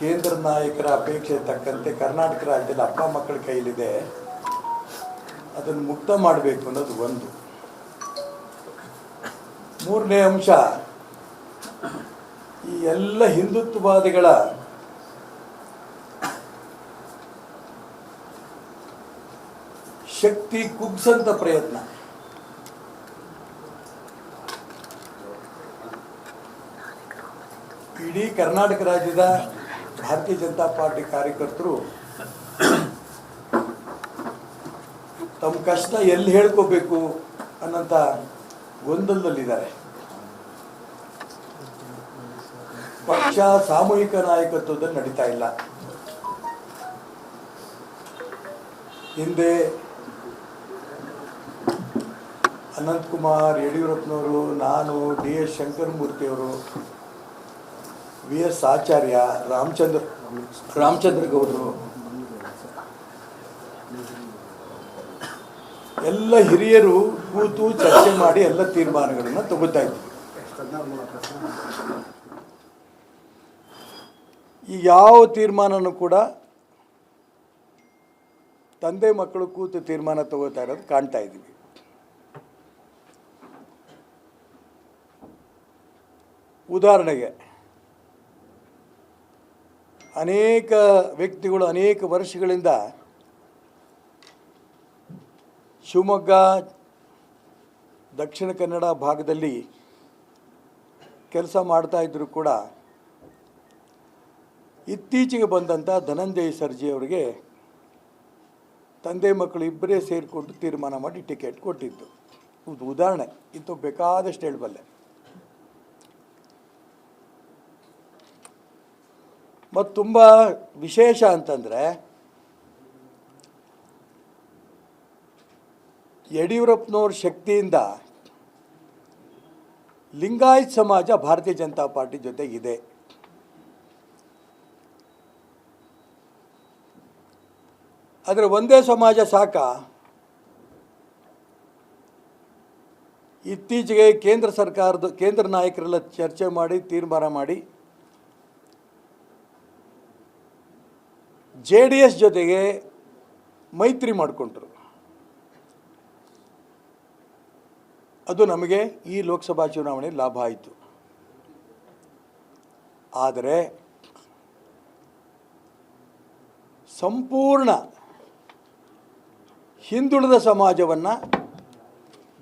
ಕೇಂದ್ರ ನಾಯಕರ ಅಪೇಕ್ಷೆ ತಕ್ಕಂತೆ ಕರ್ನಾಟಕ ರಾಜ್ಯದಲ್ಲಿ ಅಪ್ಪ ಮಕ್ಕಳ ಕೈಲಿದೆ. ಅದನ್ನು ಮುಕ್ತ ಮಾಡಬೇಕು ಅನ್ನೋದು ಒಂದು. ಮೂರನೇ ಅಂಶ, ಈ ಎಲ್ಲ ಹಿಂದುತ್ವವಾದಿಗಳ ಶಕ್ತಿ ಕುಗ್ಸಂತ ಪ್ರಯತ್ನ. ಇಡೀ ಕರ್ನಾಟಕ ರಾಜ್ಯದ ಭಾರತೀಯ ಜನತಾ ಪಾರ್ಟಿ ಕಾರ್ಯಕರ್ತರು ತಮ್ಮ ಕಷ್ಟ ಎಲ್ಲಿ ಹೇಳ್ಕೋಬೇಕು ಅನ್ನೋಂಥ ಗೊಂದಲದಲ್ಲಿದ್ದಾರೆ. ಪಕ್ಷ ಸಾಮೂಹಿಕ ನಾಯಕತ್ವದಲ್ಲಿ ನಡೀತಾ ಇಲ್ಲ. ಹಿಂದೆ ಅನಂತಕುಮಾರ್ ಯಡಿಯೂರಪ್ಪನವರು, ನಾನು ಡಿ ಎಸ್ ಶಂಕರಮೂರ್ತಿಯವರು ವಿ ಎಸ್ ಆಚಾರ್ಯ ರಾಮಚಂದ್ರ ರಾಮಚಂದ್ರ ಗೌಡರು ಎಲ್ಲ ಹಿರಿಯರು ಕೂತು ಚರ್ಚೆ ಮಾಡಿ ಎಲ್ಲ ತೀರ್ಮಾನಗಳನ್ನು ತಗೋತಾ ಇದ್ವಿ. ಈ ಯಾವ ತೀರ್ಮಾನನೂ ಕೂಡ ತಂದೆ ಮಕ್ಕಳು ಕೂತು ತೀರ್ಮಾನ ತಗೋತಾ ಇರೋದು ಕಾಣ್ತಾ ಇದ್ದೀವಿ ಉದಾಹರಣೆಗೆ ಅನೇಕ ವ್ಯಕ್ತಿಗಳು ಅನೇಕ ವರ್ಷಗಳಿಂದ ಶಿವಮೊಗ್ಗ, ದಕ್ಷಿಣ ಕನ್ನಡ ಭಾಗದಲ್ಲಿ ಕೆಲಸ ಮಾಡ್ತಾ ಇದ್ದರೂ ಕೂಡ ಇತ್ತೀಚೆಗೆ ಬಂದಂಥ ಧನಂಜಯ ಸರ್ಜಿ ಅವರಿಗೆ ತಂದೆ ಮಕ್ಕಳು ಇಬ್ಬರೇ ಸೇರಿಕೊಂಡು ತೀರ್ಮಾನ ಮಾಡಿ ಟಿಕೆಟ್ ಕೊಟ್ಟಿದ್ದು. ಒಂದು ಉದಾಹರಣೆ ಇಂಥ ಬೇಕಾದಷ್ಟು ಹೇಳಬಲ್ಲೆ. ಮತ್ತು ತುಂಬ ವಿಶೇಷ ಅಂತಂದರೆ, ಯಡಿಯೂರಪ್ಪನವ್ರ ಶಕ್ತಿಯಿಂದ ಲಿಂಗಾಯತ್ ಸಮಾಜ ಭಾರತೀಯ ಜನತಾ ಪಾರ್ಟಿ ಜೊತೆಗಿದೆ ಆದರೆ ಒಂದೇ ಸಮಾಜ ಸಾಕ? ಇತ್ತೀಚೆಗೆ ಕೇಂದ್ರ ಸರ್ಕಾರದ, ಕೇಂದ್ರ ನಾಯಕರೆಲ್ಲ ಚರ್ಚೆ ಮಾಡಿ, ತೀರ್ಮಾನ ಮಾಡಿ ಜೆ ಡಿ ಎಸ್ ಜೊತೆಗೆ ಮೈತ್ರಿ ಮಾಡಿಕೊಂಡ್ರು. ಅದು ನಮಗೆ ಈ ಲೋಕಸಭಾ ಚುನಾವಣೆ ಲಾಭ ಆಯಿತು. ಆದರೆ ಸಂಪೂರ್ಣ ಹಿಂದುಳಿದ ಸಮಾಜವನ್ನು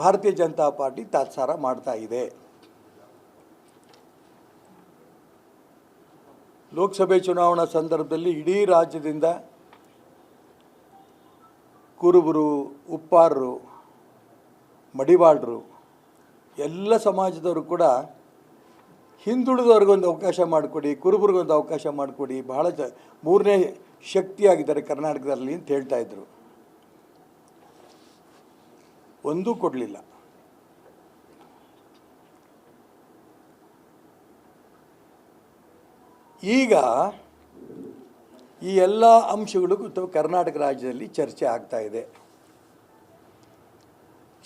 ಭಾರತೀಯ ಜನತಾ ಪಾರ್ಟಿ ತಾತ್ಸಾರ ಮಾಡ್ತಾ ಇದೆ. ಲೋಕಸಭೆ ಚುನಾವಣಾ ಸಂದರ್ಭದಲ್ಲಿ ಇಡೀ ರಾಜ್ಯದಿಂದ ಕುರುಬರು, ಉಪ್ಪಾರರು, ಮಡಿವಾಳರು, ಎಲ್ಲ ಸಮಾಜದವರು ಕೂಡ ಹಿಂದುಳಿದವ್ರಿಗೊಂದು ಅವಕಾಶ ಮಾಡಿಕೊಡಿ, ಕುರುಬರಿಗೊಂದು ಅವಕಾಶ ಮಾಡಿಕೊಡಿ, ಬಹಳ ಜ, ಮೂರನೇ ಶಕ್ತಿಯಾಗಿದ್ದಾರೆ ಕರ್ನಾಟಕದಲ್ಲಿ ಅಂತ ಹೇಳ್ತಾ ಇದ್ರು. ಒಂದೂ ಕೊಡಲಿಲ್ಲ. ಈಗ ಈ ಎಲ್ಲ ಅಂಶಗಳು ಕರ್ನಾಟಕ ರಾಜ್ಯದಲ್ಲಿ ಚರ್ಚೆ ಆಗ್ತಾ ಇದೆ.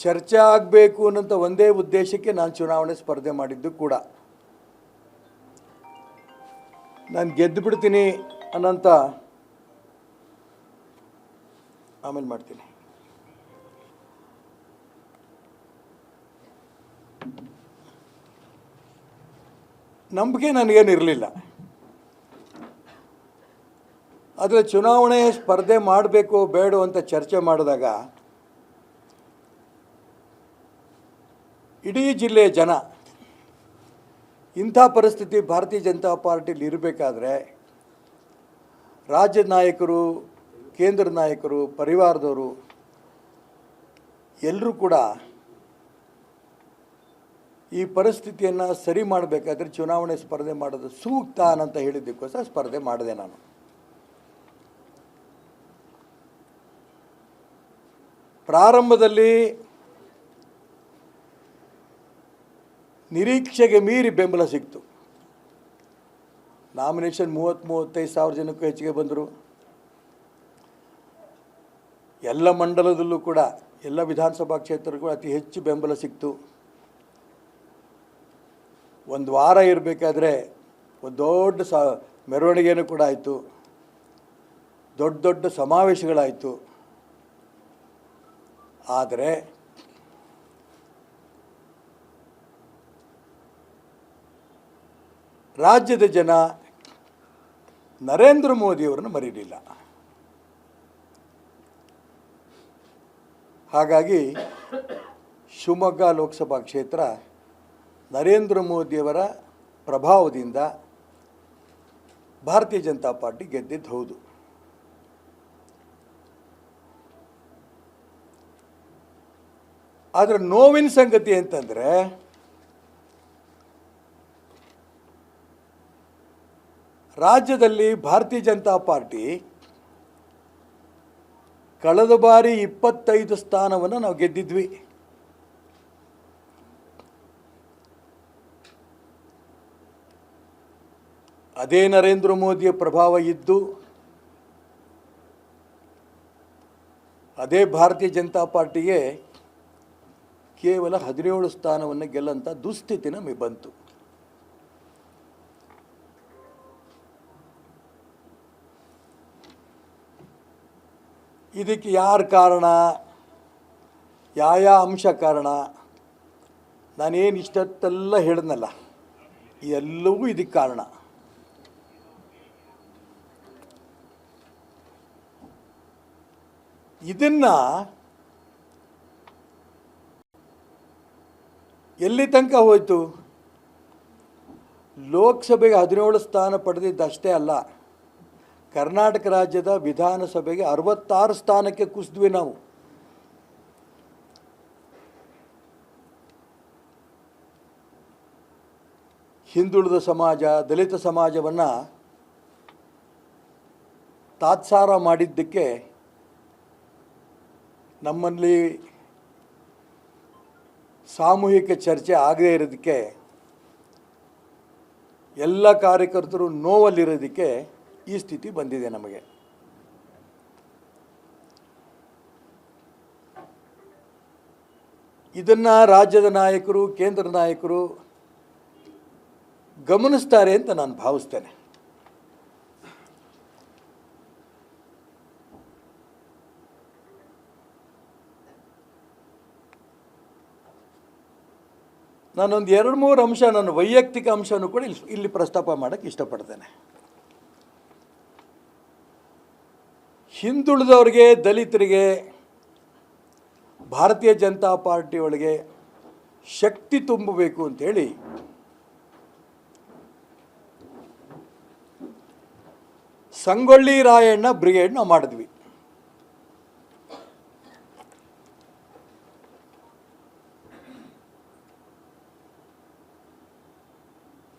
ಚರ್ಚೆ ಆಗಬೇಕು ಅನ್ನೋಂಥ ಒಂದೇ ಉದ್ದೇಶಕ್ಕೆ ನಾನು ಚುನಾವಣೆ ಸ್ಪರ್ಧೆ ಮಾಡಿದ್ದು ಕೂಡ. ನಾನು ಗೆದ್ದು ಬಿಡ್ತೀನಿ ಅನ್ನೋಂಥ ಆಮೇಲೆ ಮಾಡ್ತೀನಿ. ನಂಬಿಕೆ ನನಗೇನು ಇರಲಿಲ್ಲ ಆದರೆ ಚುನಾವಣೆ ಸ್ಪರ್ಧೆ ಮಾಡಬೇಕು ಬೇಡ ಅಂತ ಚರ್ಚೆ ಮಾಡಿದಾಗ ಇಡೀ ಜಿಲ್ಲೆಯ ಜನ ಇಂಥ ಪರಿಸ್ಥಿತಿ ಭಾರತೀಯ ಜನತಾ ಪಾರ್ಟಿಲಿ ಇರಬೇಕಾದ್ರೆ ರಾಜ್ಯ ನಾಯಕರು, ಕೇಂದ್ರ ನಾಯಕರು, ಪರಿವಾರದವರು ಎಲ್ಲರೂ ಕೂಡ ಈ ಪರಿಸ್ಥಿತಿಯನ್ನು ಸರಿ ಮಾಡಬೇಕಾದ್ರೆ ಚುನಾವಣೆ ಸ್ಪರ್ಧೆ ಮಾಡೋದು ಸೂಕ್ತ ಅಂತ ಹೇಳಿದ್ದಕ್ಕೋಸ್ಕರ ಸ್ಪರ್ಧೆ ಮಾಡಿದೆ ನಾನು. ಪ್ರಾರಂಭದಲ್ಲಿ ನಿರೀಕ್ಷೆಗೆ ಮೀರಿ ಬೆಂಬಲ ಸಿಕ್ತು. ನಾಮಿನೇಷನ್ ಮೂವತ್ತು ಮೂವತ್ತೈದು ಸಾವಿರ ಜನಕ್ಕೂ ಹೆಚ್ಚಿಗೆ ಬಂದರು. ಎಲ್ಲ ಮಂಡಲದಲ್ಲೂ ಕೂಡ, ಎಲ್ಲ ವಿಧಾನಸಭಾ ಕ್ಷೇತ್ರಗಳು ಅತಿ ಹೆಚ್ಚು ಬೆಂಬಲ ಸಿಕ್ತು. ಒಂದು ವಾರ ಇರಬೇಕಾದ್ರೆ ಒಂದು ದೊಡ್ಡ ಸ ಮೆರವಣಿಗೆಯೂ ಕೂಡ ಆಯಿತು. ದೊಡ್ಡ ದೊಡ್ಡ ಸಮಾವೇಶಗಳಾಯಿತು. ಆದರೆ ರಾಜ್ಯದ ಜನ ನರೇಂದ್ರ ಮೋದಿಯವರನ್ನು ಮರೀಲಿಲ್ಲ. ಹಾಗಾಗಿ ಶಿವಮೊಗ್ಗ ಲೋಕಸಭಾ ಕ್ಷೇತ್ರ ನರೇಂದ್ರ ಮೋದಿಯವರ ಪ್ರಭಾವದಿಂದ ಭಾರತೀಯ ಜನತಾ ಪಾರ್ಟಿ ಗೆದ್ದಿದ್ದು ಹೌದು. ಆದರೆ ನೋವಿನ ಸಂಗತಿ ಅಂತಂದರೆ, ರಾಜ್ಯದಲ್ಲಿ ಭಾರತೀಯ ಜನತಾ ಪಾರ್ಟಿ ಕಳೆದ ಬಾರಿ ಇಪ್ಪತ್ತೈದು ಸ್ಥಾನವನ್ನು ನಾವು ಗೆದ್ದಿದ್ವಿ. ಅದೇ ನರೇಂದ್ರ ಮೋದಿಯ ಪ್ರಭಾವ ಇದ್ದು, ಅದೇ ಭಾರತೀಯ ಜನತಾ ಪಾರ್ಟಿಗೆ ಕೇವಲ ಹದಿನೇಳು ಸ್ಥಾನವನ್ನು ಗೆಲ್ಲಂಥ ದುಸ್ಥಿತಿ ನಮಗೆ ಬಂತು. ಇದಕ್ಕೆ ಯಾರ ಕಾರಣ? ಯಾವ ಅಂಶ ಕಾರಣ? ನಾನೇನು ಇಷ್ಟತ್ತೆಲ್ಲ ಹೇಳಿದ್ನಲ್ಲ, ಎಲ್ಲವೂ ಇದಕ್ಕೆ ಕಾರಣ. ಇದನ್ನ ಎಲ್ಲಿ ತನಕ ಹೋಯಿತು? ಲೋಕಸಭೆಗೆ ಹದಿನೇಳು ಸ್ಥಾನ ಪಡೆದಿದ್ದಷ್ಟೇ ಅಲ್ಲ. ಕರ್ನಾಟಕ ರಾಜ್ಯದ ವಿಧಾನಸಭೆಗೆ ಅರವತ್ತಾರು ಸ್ಥಾನಕ್ಕೆ ಕುಸಿದ್ವಿ ನಾವು. ಹಿಂದುಳಿದ ಸಮಾಜ, ದಲಿತ ಸಮಾಜವನ್ನು ತಾತ್ಸಾರ ಮಾಡಿದ್ದಕ್ಕೆ ನಮ್ಮಲ್ಲಿ ಸಾಮೂಹಿಕ ಚರ್ಚೆ ಆಗದೇ ಇರೋದಕ್ಕೆ, ಎಲ್ಲ ಕಾರ್ಯಕರ್ತರು ನೋವಲ್ಲಿರೋದಕ್ಕೆ ಈ ಸ್ಥಿತಿ ಬಂದಿದೆ ನಮಗೆ. ಇದನ್ನು ರಾಜ್ಯದ ನಾಯಕರು, ಕೇಂದ್ರ ನಾಯಕರು ಗಮನಿಸ್ತಾರೆ ಅಂತ ನಾನು ಭಾವಿಸ್ತೇನೆ. ನಾನೊಂದು ಎರಡು ಮೂರು ಅಂಶ ನನ್ನ ವೈಯಕ್ತಿಕ ಅಂಶನೂ ಕೂಡ ಇಲ್ಲಿ ಇಲ್ಲಿ ಪ್ರಸ್ತಾಪ ಮಾಡೋಕ್ಕೆ ಇಷ್ಟಪಡ್ತೇನೆ. ಹಿಂದುಳಿದವ್ರಿಗೆ, ದಲಿತರಿಗೆ, ಭಾರತೀಯ ಜನತಾ ಪಾರ್ಟಿ ಒಳಗೆ ಶಕ್ತಿ ತುಂಬಬೇಕು ಅಂಥೇಳಿ ಸಂಗೊಳ್ಳಿ ರಾಯಣ್ಣ ಬ್ರಿಗೇಡ್ ನಾವು ಮಾಡಿದ್ವಿ.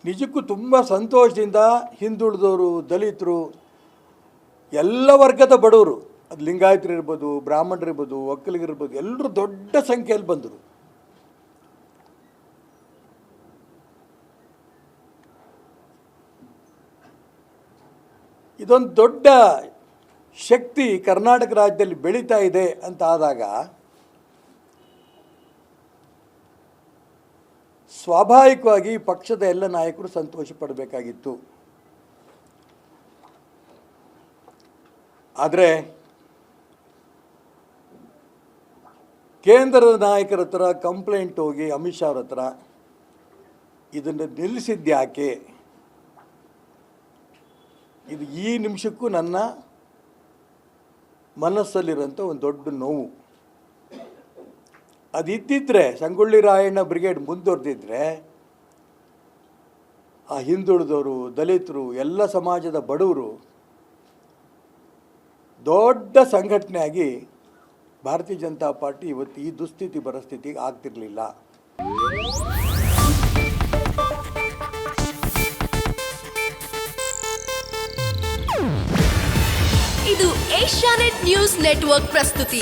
ನಿಜಕ್ಕೂ ತುಂಬ ಸಂತೋಷದಿಂದ ಹಿಂದುಳಿದವರು, ದಲಿತರು, ಎಲ್ಲ ವರ್ಗದ ಬಡವರು, ಅದು ಲಿಂಗಾಯತರು ಇರ್ಬೋದು, ಬ್ರಾಹ್ಮಣರು ಇರ್ಬೋದು ಒಕ್ಕಲಿಗರಿರ್ಬೋದು ಎಲ್ಲರೂ ದೊಡ್ಡ ಸಂಖ್ಯೆಯಲ್ಲಿ ಬಂದರು. ಇದೊಂದು ದೊಡ್ಡ ಶಕ್ತಿ ಕರ್ನಾಟಕ ರಾಜ್ಯದಲ್ಲಿ ಬೆಳೀತಾ ಇದೆ ಅಂತ ಆದಾಗ ಸ್ವಾಭಾವಿಕವಾಗಿ ಪಕ್ಷದ ಎಲ್ಲ ನಾಯಕರು ಸಂತೋಷ ಪಡಬೇಕಾಗಿತ್ತು. ಆದರೆ ಕೇಂದ್ರದ ನಾಯಕರ ಹತ್ರ ಕಂಪ್ಲೇಂಟ್ ಹೋಗಿ ಅಮಿತ್ ಶಾ ಅವ್ರ ಹತ್ರ ಇದನ್ನು ನಿಲ್ಲಿಸಿದ್ಯಾಕೆ ಇದು ಈ ನಿಮಿಷಕ್ಕೂ ನನ್ನ ಮನಸ್ಸಲ್ಲಿರೋಂಥ ಒಂದು ದೊಡ್ಡ ನೋವು. ಅದಿದ್ದಿದ್ರೆ, ಸಂಗೊಳ್ಳಿ ರಾಯಣ್ಣ ಬ್ರಿಗೇಡ್ ಮುಂದುವರೆದಿದ್ರೆ, ಆ ಹಿಂದುಳಿದವರು, ದಲಿತರು, ಎಲ್ಲ ಸಮಾಜದ ಬಡವರು ದೊಡ್ಡ ಸಂಘಟನೆಯಾಗಿ ಭಾರತೀಯ ಜನತಾ ಪಾರ್ಟಿ ಇವತ್ತು ಈ ದುಸ್ಥಿತಿ ಪರಿಸ್ಥಿತಿಗೆ ಆಗ್ತಿರಲಿಲ್ಲ. ಇದು ಏಷ್ಯಾನೆಟ್ ನ್ಯೂಸ್ ನೆಟ್ವರ್ಕ್ ಪ್ರಸ್ತುತಿ.